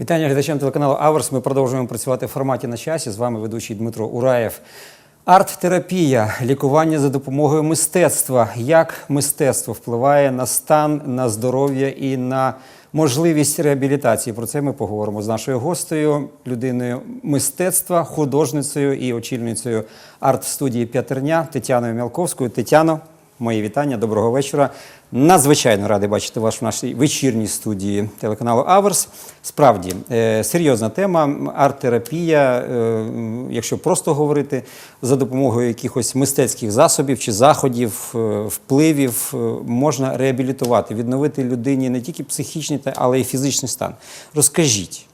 Вітання глядачам телеканалу Аверс. Ми продовжуємо працювати в форматі на часі. З вами ведучий Дмитро Ураєв. Арт-терапія, лікування за допомогою мистецтва. Як мистецтво впливає на стан, на здоров'я і на можливість реабілітації? Про це ми поговоримо з нашою гостею, людиною мистецтва, художницею і очільницею арт-студії П'ятерня Тетяною Мялковською. Тетяно, мої вітання, доброго вечора. Надзвичайно радий бачити вас в нашій вечірній студії телеканалу Аверс. Справді е, серйозна тема арт-терапія, е, якщо просто говорити за допомогою якихось мистецьких засобів чи заходів, е, впливів, можна реабілітувати, відновити людині не тільки психічний, але й фізичний стан. Розкажіть.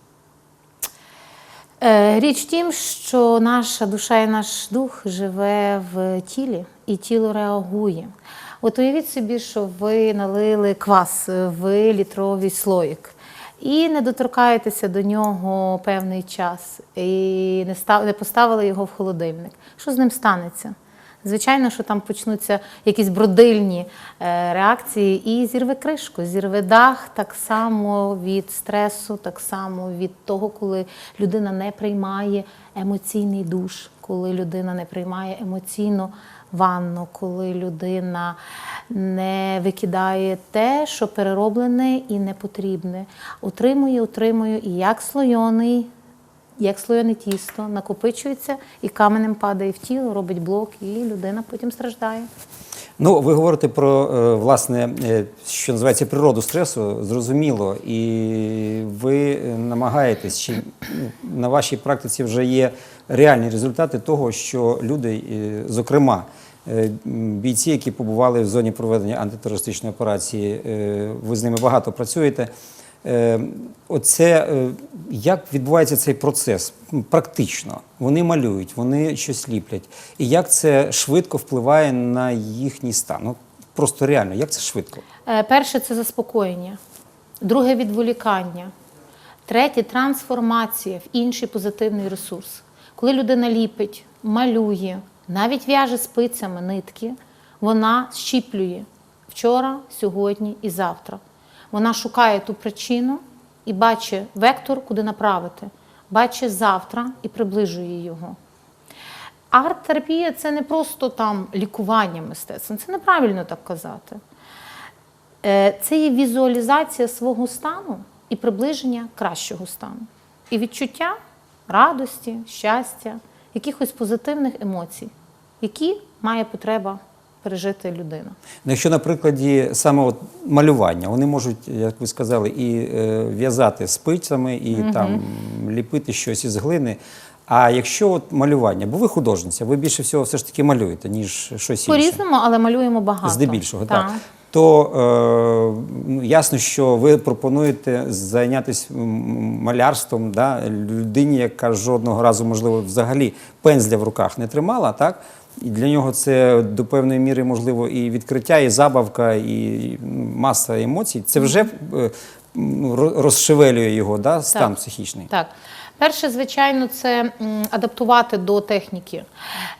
Річ в тім, що наша душа і наш дух живе в тілі, і тіло реагує. От уявіть собі, що ви налили квас в літровий слоїк і не доторкаєтеся до нього певний час, і не, став, не поставили його в холодильник. Що з ним станеться? Звичайно, що там почнуться якісь бродильні е, реакції, і зірве кришку, зірве дах так само від стресу, так само від того, коли людина не приймає емоційний душ, коли людина не приймає емоційну ванну, коли людина не викидає те, що перероблене і не потрібне. Утримує, утримує і як слойоний як слоєне тісто, накопичується і каменем падає в тіло, робить блок, і людина потім страждає. Ну, ви говорите про е, власне, е, що називається природу стресу, зрозуміло, і ви е, намагаєтесь, чи на вашій практиці вже є реальні результати того, що люди, е, зокрема, е, бійці, які побували в зоні проведення антитерористичної операції, е, ви з ними багато працюєте. Оце як відбувається цей процес практично? Вони малюють, вони щось ліплять. І як це швидко впливає на їхній стан? Ну просто реально, як це швидко? Перше це заспокоєння, друге відволікання, третє трансформація в інший позитивний ресурс. Коли людина ліпить, малює, навіть в'яже спицями нитки, вона щіплює вчора, сьогодні і завтра. Вона шукає ту причину і бачить вектор, куди направити, бачить завтра і приближує його. Арт-терапія це не просто там лікування мистецтвом, це неправильно так казати. Е, Це є візуалізація свого стану і приближення кращого стану. І відчуття радості, щастя, якихось позитивних емоцій, які має потреба пережити людина. Ну, якщо на прикладі саме от малювання, вони можуть, як ви сказали, і е, в'язати спицями, і там ліпити щось із глини. А якщо от малювання, бо ви художниця, ви більше всього все ж таки малюєте, ніж щось інше. По-різному, але малюємо багато. Здебільшого, так. То е, ну, ясно, що ви пропонуєте зайнятися малярством да, людині, яка жодного разу, можливо, взагалі пензля в руках не тримала, так? І для нього це до певної міри, можливо, і відкриття, і забавка, і маса емоцій. Це вже е, ну, розшевелює його да, стан Так. психічний. Так. Перше, звичайно, це адаптувати до техніки.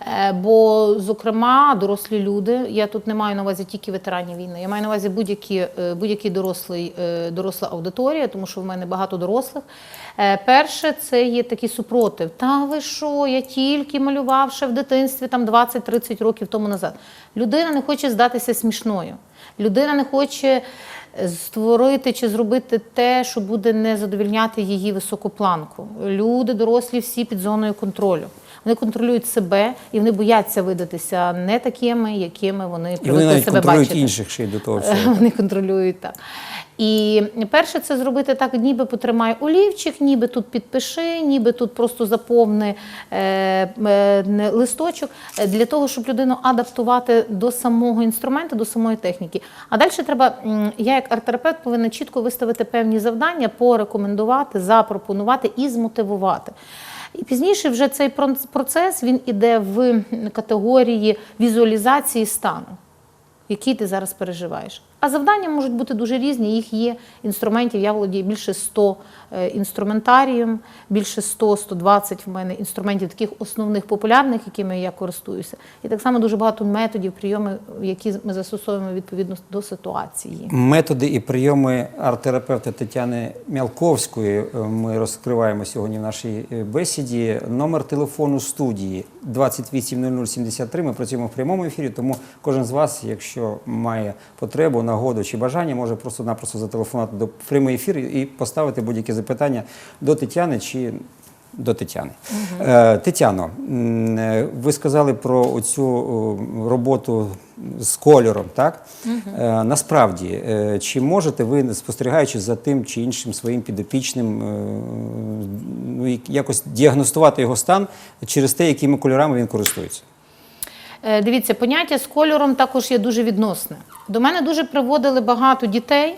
Е, Бо, зокрема, дорослі люди, я тут не маю на увазі тільки ветеранів війни, я маю на увазі будь-які, е, будь-які дорослий, е, доросла аудиторія, тому що в мене багато дорослих. Перше, це є такий супротив. Та ви що, я тільки малював ще в дитинстві там 20-30 років тому назад. Людина не хоче здатися смішною. Людина не хоче створити чи зробити те, що буде не задовільняти її високу планку. Люди, дорослі, всі під зоною контролю. Вони контролюють себе і вони бояться видатися не такими, якими вони І вони навіть себе контролюють бачити. інших ще й до того всього. Вони контролюють так. І перше це зробити так, ніби потримай олівчик, ніби тут підпиши, ніби тут просто заповни е, е, листочок е, для того, щоб людину адаптувати до самого інструменту, до самої техніки. А далі треба, я як арт-терапевт повинна чітко виставити певні завдання, порекомендувати, запропонувати і змотивувати. І пізніше вже цей процес він іде в категорії візуалізації стану який ти зараз переживаєш. А завдання можуть бути дуже різні. Їх є інструментів. Я володію більше 100 е, інструментарієм, більше 100-120 в мене інструментів, таких основних популярних, якими я користуюся. І так само дуже багато методів, прийомів, які ми застосовуємо відповідно до ситуації. Методи і прийоми арт-терапевта Тетяни Мялковської е, ми розкриваємо сьогодні в нашій е, бесіді. Номер телефону студії 280073. Ми працюємо в прямому ефірі, тому кожен з вас, якщо має потребу, нагоду чи бажання, може просто-напросто зателефонувати до прямий ефір і поставити будь-які запитання до Тетяни чи до Тетяни. Е, Тетяно, е, ви сказали про цю роботу з кольором, так? Е, насправді, е, чи можете ви, спостерігаючи за тим чи іншим своїм підопічним, е, ну, як- якось діагностувати його стан через те, якими кольорами він користується? Е, Дивіться, поняття з кольором також є дуже відносне. До мене дуже приводили багато дітей,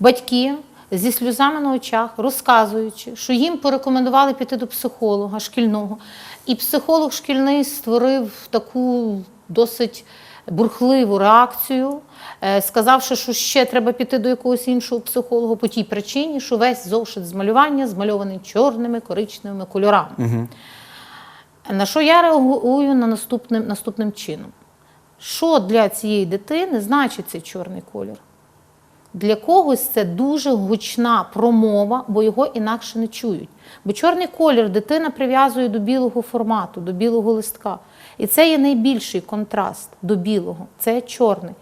батьки зі сльозами на очах, розказуючи, що їм порекомендували піти до психолога шкільного. І психолог шкільний створив таку досить бурхливу реакцію, е, сказавши, що ще треба піти до якогось іншого психолога по тій причині, що весь зошит з малювання змальований чорними коричневими кольорами. На що я реагую на наступним, наступним чином? Що для цієї дитини значить цей чорний колір? Для когось це дуже гучна промова, бо його інакше не чують. Бо чорний колір дитина прив'язує до білого формату, до білого листка. І це є найбільший контраст до білого. Це чорний.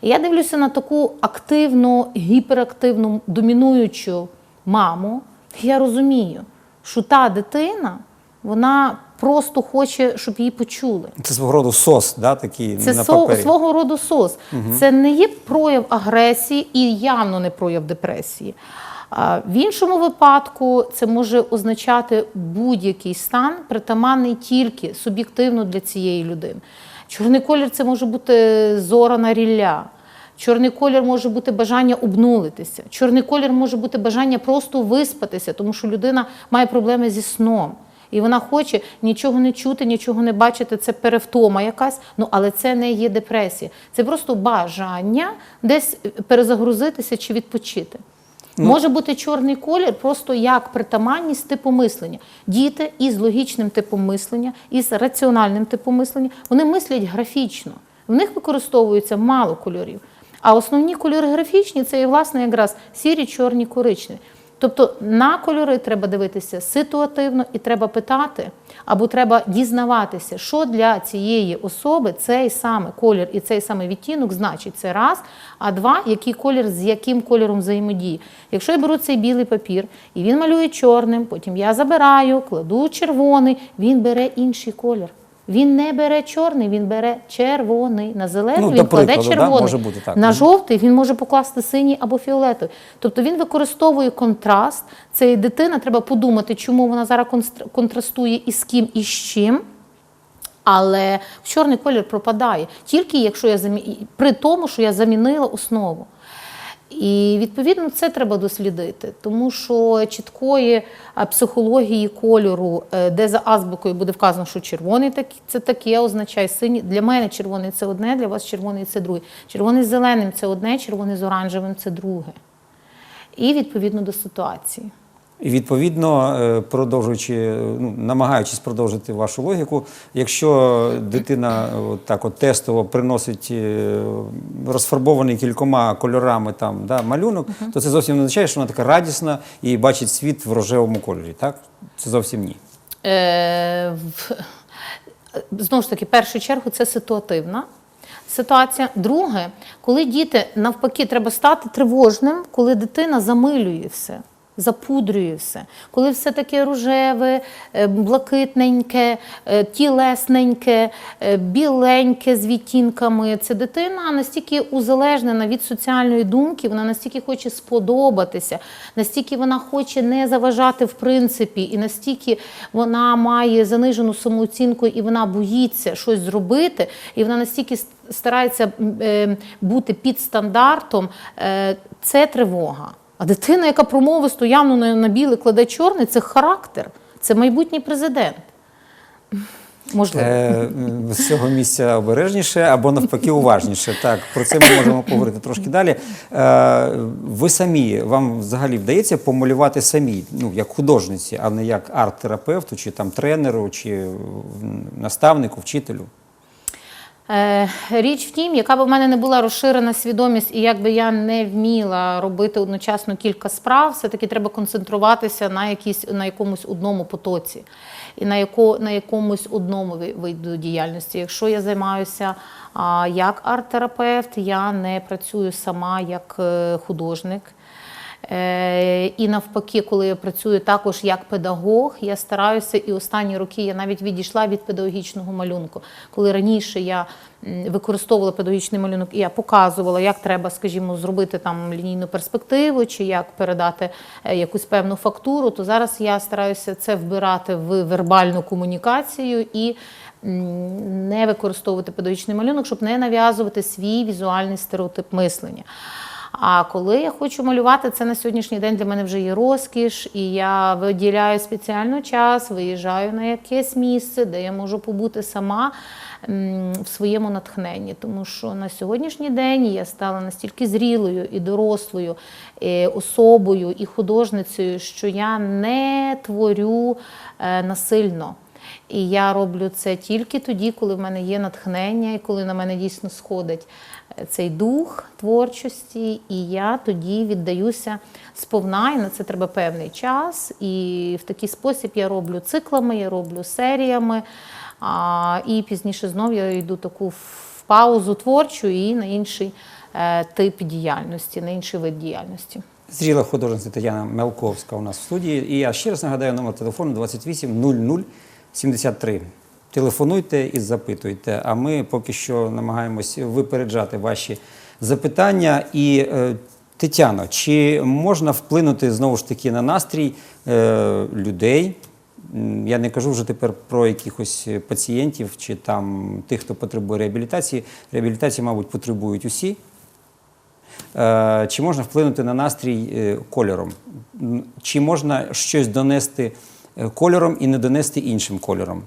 І я дивлюся на таку активну, гіперактивну, домінуючу маму. Я розумію, що та дитина, вона просто хоче, щоб її почули. Це свого роду сос, да, такий Це на папері. свого роду сос. Це не є прояв агресії і явно не прояв депресії. А в іншому випадку це може означати будь-який стан, притаманний тільки суб'єктивно для цієї людини. Чорний колір це може бути зорана рілля. Чорний колір може бути бажання обнулитися. Чорний колір може бути бажання просто виспатися, тому що людина має проблеми зі сном. І вона хоче нічого не чути, нічого не бачити. Це перевтома якась. Ну але це не є депресія. Це просто бажання десь перезагрузитися чи відпочити. Може бути чорний колір просто як притаманність типу мислення. Діти із логічним типом мислення, із раціональним типом мислення, вони мислять графічно. В них використовується мало кольорів. А основні кольори графічні це і, власне, якраз сірі, чорні, коричневі. Тобто на кольори треба дивитися ситуативно і треба питати, або треба дізнаватися, що для цієї особи цей саме колір і цей саме відтінок значить. Це раз, а два, який колір з яким кольором взаємодіє. Якщо я беру цей білий папір і він малює чорним, потім я забираю, кладу червоний, він бере інший колір. Він не бере чорний, він бере червоний. На зелений Ну, він кладе прикладу, да, червоний. може бути так. На жовтий він може покласти синій або фіолетовий. Тобто він використовує контраст. Це і дитина, треба подумати, чому вона зараз контрастує і з ким, і з чим. Але чорний колір пропадає тільки якщо я замі... при тому, що я замінила основу. І відповідно це треба дослідити, тому що чіткої психології кольору, е, де за азбукою буде вказано, що червоний такі це таке означає синій. Для мене червоний це одне, для вас червоний це друге. Червоний з зеленим це одне, червоний з оранжевим це друге. І відповідно до ситуації. І відповідно, е, продовжуючи, е, ну, намагаючись продовжити вашу логіку, якщо дитина е, от так от тестово приносить розфарбований кількома кольорами там, да, малюнок, то це зовсім не означає, що вона така радісна і бачить світ в рожевому кольорі. Так? Це зовсім ні. Е, в- знову ж таки, в першу чергу, це ситуативна ситуація. Друге, коли діти навпаки треба стати тривожним, коли дитина замилює все. Запудрює все, коли все таке рожеве, е, блакитненьке, е, тілесненьке, е, біленьке з відтінками. Це дитина настільки узалежнена від соціальної думки, вона настільки хоче сподобатися, настільки вона хоче не заважати в принципі, і настільки вона має занижену самооцінку, і вона боїться щось зробити, і вона настільки старається бути під стандартом. Це тривога. А дитина, яка промовисто явно на, біле кладе чорний, це характер, це майбутній президент. Можливо. Е, з цього місця обережніше або навпаки уважніше. Так, про це ми можемо поговорити трошки далі. Е, ви самі, вам взагалі вдається помалювати самі, ну як художниці, а не як арт-терапевту, чи там тренеру, чи наставнику, вчителю? Е, Річ в тім, яка б в мене не була розширена свідомість, і як би я не вміла робити одночасно кілька справ, все-таки треба концентруватися на, якійсь, на якомусь одному потоці і на, яко, на якомусь одному виду діяльності. Якщо я займаюся а, як арт-терапевт, я не працюю сама як е, художник. Е, І навпаки, коли я працюю також як педагог, я стараюся, і останні роки я навіть відійшла від педагогічного малюнку. Коли раніше я використовувала педагогічний малюнок, і я показувала, як треба, скажімо, зробити там лінійну перспективу, чи як передати е, якусь певну фактуру, то зараз я стараюся це вбирати в вербальну комунікацію і не використовувати педагогічний малюнок, щоб не нав'язувати свій візуальний стереотип мислення. А коли я хочу малювати, це на сьогоднішній день для мене вже є розкіш, і я виділяю спеціально час, виїжджаю на якесь місце, де я можу побути сама в своєму натхненні. Тому що на сьогоднішній день я стала настільки зрілою і дорослою е, особою і художницею, що я не творю е, насильно. І я роблю це тільки тоді, коли в мене є натхнення і коли на мене дійсно сходить цей дух творчості, і я тоді віддаюся сповна, і на це треба певний час. І в такий спосіб я роблю циклами, я роблю серіями. А, і пізніше знов я йду таку в паузу творчу і на інший е, тип діяльності, на інший вид діяльності. Зріла художниця Тетяна Мелковська у нас в студії. І я ще раз нагадаю номер телефону 28 00 73. Телефонуйте і запитуйте. А ми поки що намагаємось випереджати ваші запитання. І е, Тетяно, чи можна вплинути знову ж таки на настрій е, людей? Я не кажу вже тепер про якихось пацієнтів чи там тих, хто потребує реабілітації. Реабілітації, мабуть, потребують усі. Е, Чи можна вплинути на настрій кольором? Чи можна щось донести кольором і не донести іншим кольором?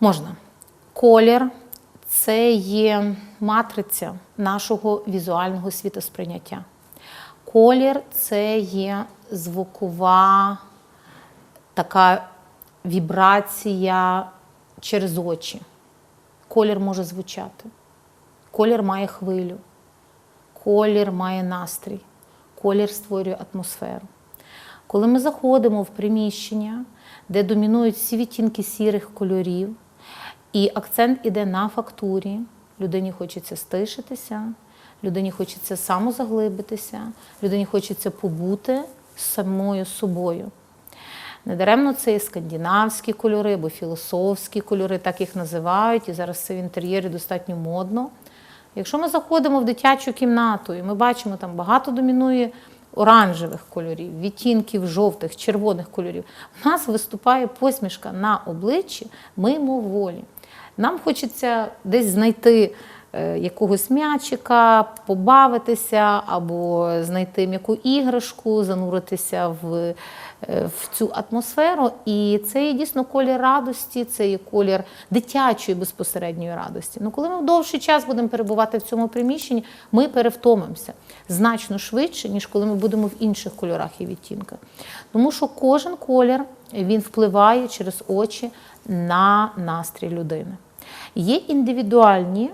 Можна. Колір це є матриця нашого візуального світосприйняття. Колір це є звукова така вібрація через очі. Колір може звучати. Колір має хвилю. Колір має настрій. Колір створює атмосферу. Коли ми заходимо в приміщення, де домінують всі відтінки сірих кольорів, і акцент іде на фактурі, людині хочеться стишитися, людині хочеться самозаглибитися, людині хочеться побути самою собою. Недаремно це є скандинавські кольори або філософські кольори, так їх називають, і зараз це в інтер'єрі достатньо модно. Якщо ми заходимо в дитячу кімнату і ми бачимо, там багато домінує оранжевих кольорів, відтінків жовтих, червоних кольорів, у нас виступає посмішка на обличчі мимоволі. Нам хочеться десь знайти е, якогось м'ячика, побавитися або знайти м'яку іграшку, зануритися в, е, в цю атмосферу. І це є дійсно колір радості, це є колір дитячої безпосередньої радості. Ну, коли ми довший час будемо перебувати в цьому приміщенні, ми перевтомимося значно швидше, ніж коли ми будемо в інших кольорах і відтінках. Тому що кожен колір він впливає через очі на настрій людини. Є індивідуальні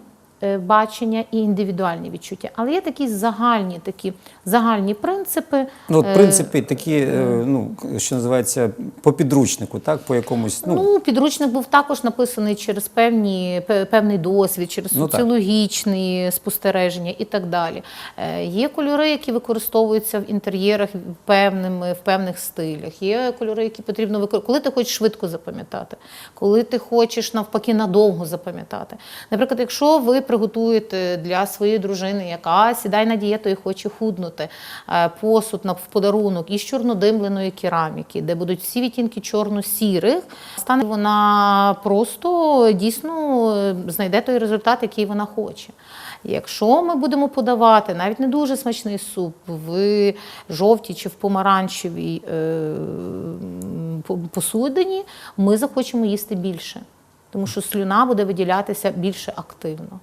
бачення і індивідуальні відчуття, але є такі загальні, такі загальні принципи. Ну, от Е, принципи такі, е, ну, що називається, по підручнику, так, по якомусь. Ну, Ну, підручник був також написаний через певні, певний досвід, через Ну, соціологічні спостереження і так далі. Е, Є кольори, які використовуються в інтер'єрах певними, в певних стилях. Є кольори, які потрібно використовувати. Коли ти хочеш швидко запам'ятати, коли ти хочеш навпаки надовго запам'ятати. Наприклад, якщо ви приготуєте для своєї дружини, яка сідає на дієту і хоче худнути, е, посуд в подарунок із чорнодимленої кераміки, де будуть всі відтінки чорно-сірих, стане вона просто дійсно е, знайде той результат, який вона хоче. Якщо ми будемо подавати навіть не дуже смачний суп в жовтій чи в помаранчевій е, посудині, ми захочемо їсти більше. тому що слюна буде виділятися більше активно.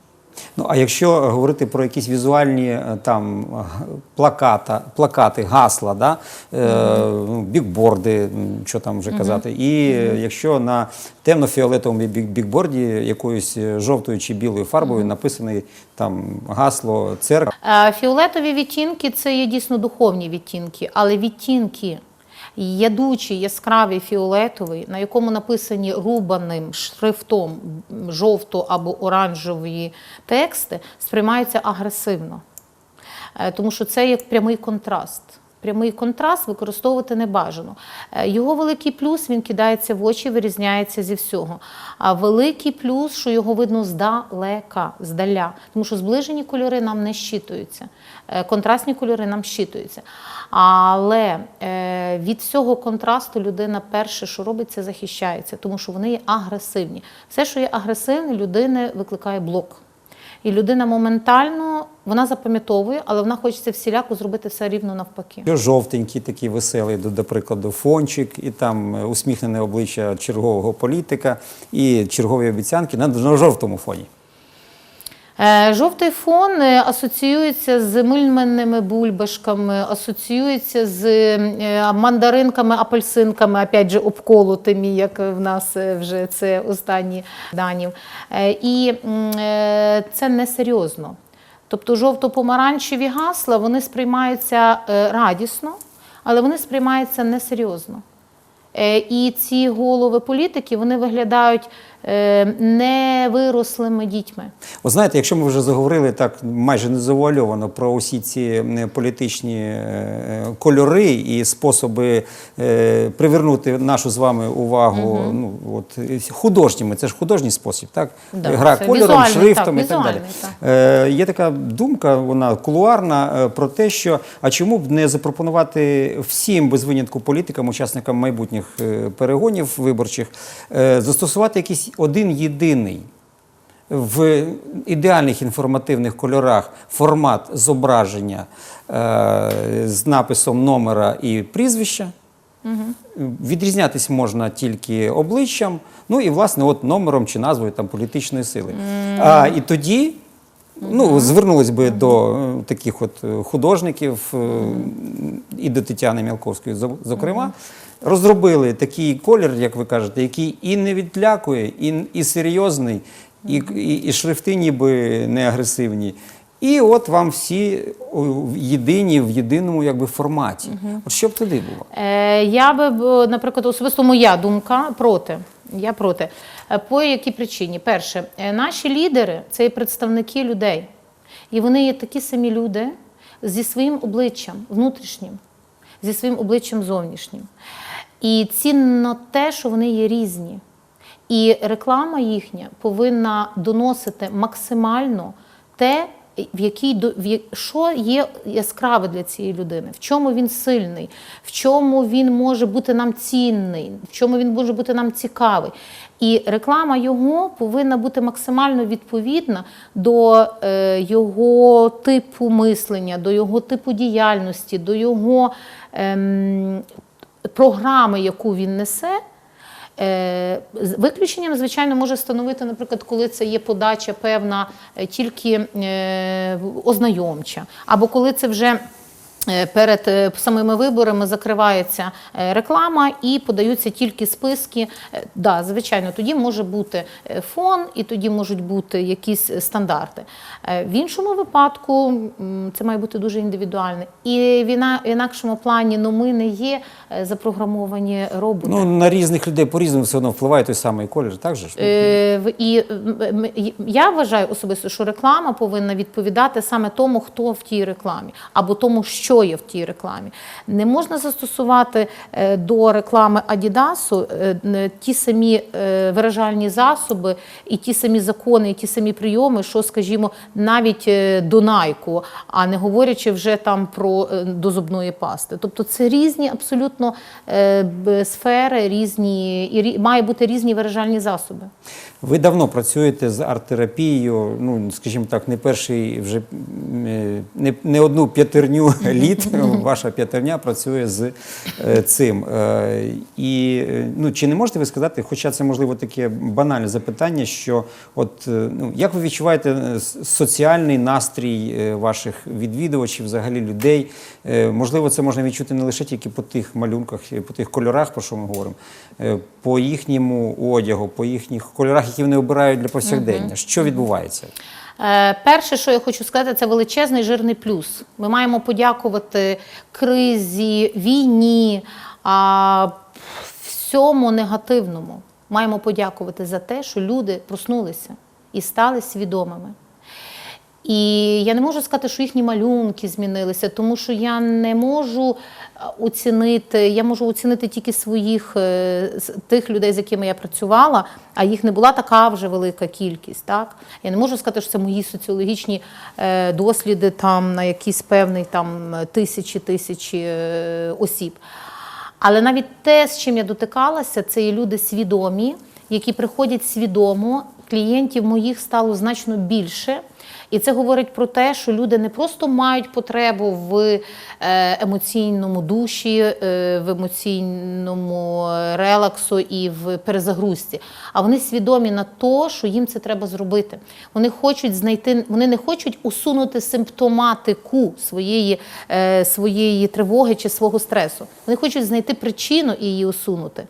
Ну а якщо говорити про якісь візуальні е, там плаката, плакати, гасла, да? е, ну, бікборди, що там вже казати, і е, якщо на темно-фіолетовому бік- бікборді якоюсь е, жовтою чи білою фарбою написаний там гасло церкви. Е, Фіолетові відтінки це є дійсно духовні відтінки, але відтінки ядучий, яскравий фіолетовий, на якому написані рубаним шрифтом жовто або оранжеві тексти, сприймаються агресивно. Е, Тому що це як прямий контраст. Прямий контраст використовувати не бажано. Е, Його великий плюс він кидається в очі, вирізняється зі всього. А великий плюс, що його видно здалека, здаля, тому що зближені кольори нам не щитуються, е, контрастні кольори нам щитуються. Але е, від цього контрасту людина перше, що робить, це захищається, тому що вони є агресивні. Все, що є агресивне, людини викликає блок. І людина моментально вона запам'ятовує, але вона хочеться всіляко зробити все рівно навпаки. Жовтенький, такий веселий, до, прикладу, фончик, і там усміхнене обличчя чергового політика, і чергові обіцянки на, на жовтому фоні. Е, Жовтий фон е, асоціюється з мильменними бульбашками, асоціюється з е, мандаринками, апельсинками, опять же, обколотими, як в нас вже це останні дані. І це несерйозно. Тобто жовто-помаранчеві гасла вони сприймаються радісно, але вони сприймаються несерйозно. І ці голови політики вони виглядають невирослими дітьми. От знаєте, якщо ми вже заговорили так майже незавуальовано про усі ці е, політичні е, кольори і способи е, привернути нашу з вами увагу, ну от е, художніми, це ж художній спосіб, так? Да, Гра кольором, шрифтом так, і так далі. так. Е, є така думка, вона кулуарна, е, про те, що а чому б не запропонувати всім без винятку політикам, учасникам майбутніх е, перегонів виборчих, е, застосувати якийсь один єдиний в ідеальних інформативних кольорах формат зображення е, з написом номера і прізвища. Відрізнятись можна тільки обличчям, ну і власне от номером чи назвою там політичної сили. А, і тоді ну, звернулись би до е, таких от е, художників е, і до Тетяни Мілковської, зокрема, розробили такий колір, як ви кажете, який і не відлякує, і, і серйозний, і, і, і шрифти ніби не агресивні. І от вам всі в єдині в єдиному якби форматі. От що б туди було? Е, Я би, наприклад, особисто моя думка проти. Я проти. Е, По якій причині? Перше, е, наші лідери це є представники людей. І вони є такі самі люди зі своїм обличчям внутрішнім, зі своїм обличчям зовнішнім. І цінно те, що вони є різні. І реклама їхня повинна доносити максимально те, в якій в що є яскраве для цієї людини, в чому він сильний, в чому він може бути нам цінний, в чому він може бути нам цікавий. І реклама його повинна бути максимально відповідна до е, його типу мислення, до його типу діяльності, до його ем, програми, яку він несе. Е, Виключенням, звичайно, може становити, наприклад, коли це є подача певна е, тільки е, ознайомча, або коли це вже. Е, Перед е, самими виборами закривається е, реклама і подаються тільки списки. Да, звичайно, тоді може бути фон, і тоді можуть бути якісь стандарти. В іншому випадку це має бути дуже індивідуально. І в інакшому плані ну, ми не є запрограмовані роботи. Ну, на різних людей по-різному все одно впливає той самий колір, так же ж? І я вважаю особисто, що реклама повинна відповідати саме тому, хто в тій рекламі, або тому, що є в тій рекламі. Не можна застосувати е, до реклами Адідасу е, ті самі е, виражальні засоби і ті самі закони, і ті самі прийоми, що, скажімо, навіть до Найку, а не говорячи вже там про до зубної пасти. Тобто це різні абсолютно сфери, різні і має бути різні виражальні засоби. Ви давно працюєте з арт-терапією, ну, скажімо так, не перший вже е, не, не одну п'ятерню літ ваша п'ятерня працює з е, цим. Е, І ну, чи не можете ви сказати, хоча це можливо таке банальне запитання, що от ну, як ви відчуваєте соціальний настрій ваших відвідувачів, взагалі людей? Е, Можливо, це можна відчути не лише тільки по тих малюнках, е, по тих кольорах, про що ми говоримо, е, по їхньому одягу, по їхніх кольорах, які вони обирають для повсякдення. Що відбувається? Перше, що я хочу сказати, це величезний жирний плюс. Ми маємо подякувати кризі, війні, а, всьому негативному. Маємо подякувати за те, що люди проснулися і стали свідомими. І я не можу сказати, що їхні малюнки змінилися, тому що я не можу е, оцінити, я можу оцінити тільки своїх е, тих людей, з якими я працювала, а їх не була така вже велика кількість. Так? Я не можу сказати, що це мої соціологічні е, досліди там на якісь певний там тисячі тисячі осіб. Але навіть те, з чим я дотикалася, це є люди свідомі, які приходять свідомо. Клієнтів моїх стало значно більше. І це говорить про те, що люди не просто мають потребу в е, емоційному душі, е, в емоційному релаксу і в перезагрузці, а вони свідомі на те, що їм це треба зробити. Вони хочуть знайти, вони не хочуть усунути симптоматику своєї, е, своєї тривоги чи свого стресу. Вони хочуть знайти причину і її усунути.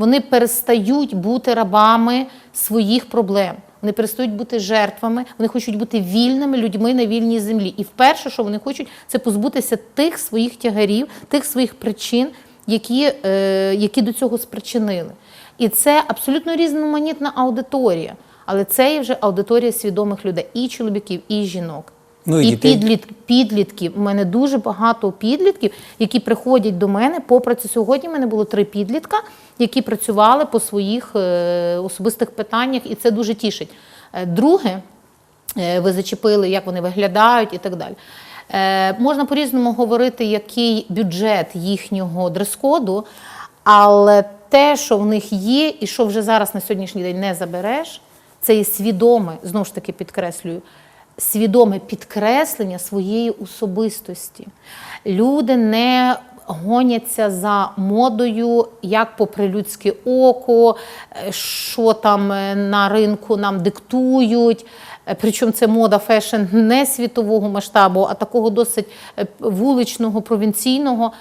Вони перестають бути рабами своїх проблем. Вони перестають бути жертвами, вони хочуть бути вільними людьми на вільній землі. І вперше, що вони хочуть, це позбутися тих своїх тягарів, тих своїх причин, які, е, які до цього спричинили. І це абсолютно різноманітна аудиторія. Але це є вже аудиторія свідомих людей, і чоловіків, і жінок. Ну, і і дітей. підліт, підлітків. У мене дуже багато підлітків, які приходять до мене. Попри це сьогодні в мене було три підлітка, які працювали по своїх е, особистих питаннях, і це дуже тішить. Е, Друге, е, ви зачепили, як вони виглядають і так далі. Е, можна по-різному говорити, який бюджет їхнього дрес-коду, але те, що в них є, і що вже зараз на сьогоднішній день не забереш, це є свідоме, знову ж таки підкреслюю, свідоме підкреслення своєї особистості. Люди не гоняться за модою, як попри людське око, е, що там е, на ринку нам диктують. Е, Причому це мода фешн не світового масштабу, а такого досить вуличного, провінційного.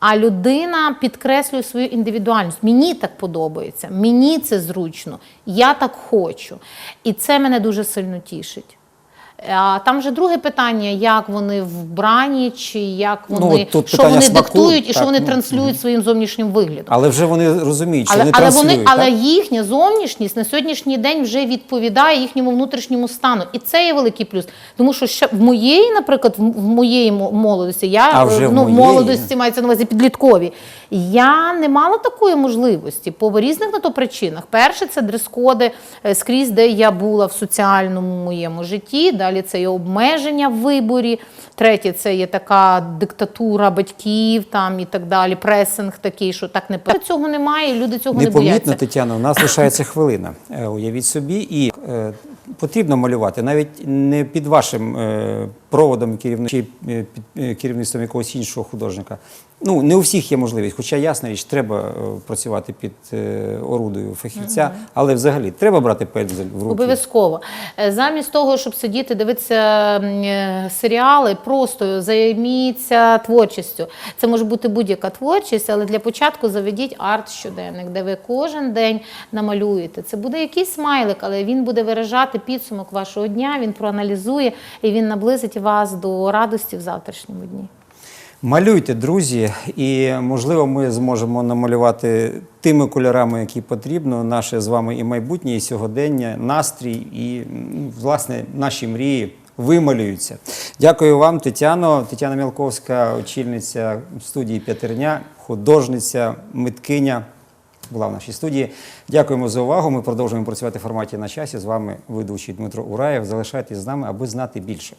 А людина підкреслює свою індивідуальність. Мені так подобається, мені це зручно, я так хочу. І це мене дуже сильно тішить. А там вже друге питання, як вони вбрані, чи як Ну, вони, от тут що вони смаку, диктують і так, що вони ну, транслюють своїм зовнішнім виглядом. Але вже вони розуміють, що Але, вони але, транслюють. вони, але їхня зовнішність на сьогоднішній день вже відповідає їхньому внутрішньому стану. І це є великий плюс. Тому що ще в моєї, наприклад, в моєї молодості, я А вже е, в ну, в моєї? молодості мається на увазі підліткові. Я не мала такої можливості по різних на то причинах. Перше, це дрес-коди е, скрізь, де я була в соціальному моєму житті. Далі це є обмеження в виборі. Третє, це є така диктатура батьків там і так далі. Пресинг такий, що так не цього немає. і Люди цього не Непомітно, бояться. Тетяна, у нас лишається хвилина. Е, Уявіть собі, і е, потрібно малювати навіть не під вашим е, проводом чи е, е, керівництвом якогось іншого художника. Ну, не у всіх є можливість, хоча ясна річ, треба е, працювати під орудою фахівця, але взагалі треба брати пензель в руки. Обов'язково. Замість того, щоб сидіти, дивитися серіали, просто займіться творчістю. Це може бути будь-яка творчість, але для початку заведіть арт-щоденник, де ви кожен день намалюєте. Це буде якийсь смайлик, але він буде виражати підсумок вашого дня, він проаналізує і він наблизить вас до радості в завтрашньому дні. Малюйте, друзі, і можливо, ми зможемо намалювати тими кольорами, які потрібно, наше з вами і майбутнє, і сьогодення, настрій, і власне наші мрії вималюються. Дякую вам, Тетяно. Тетяна Мілковська, очільниця студії П'ятерня, художниця, миткиня. Була в нашій студії. Дякуємо за увагу. Ми продовжуємо працювати в форматі на часі. З вами ведучий Дмитро Ураєв. Залишайтесь з нами, аби знати більше.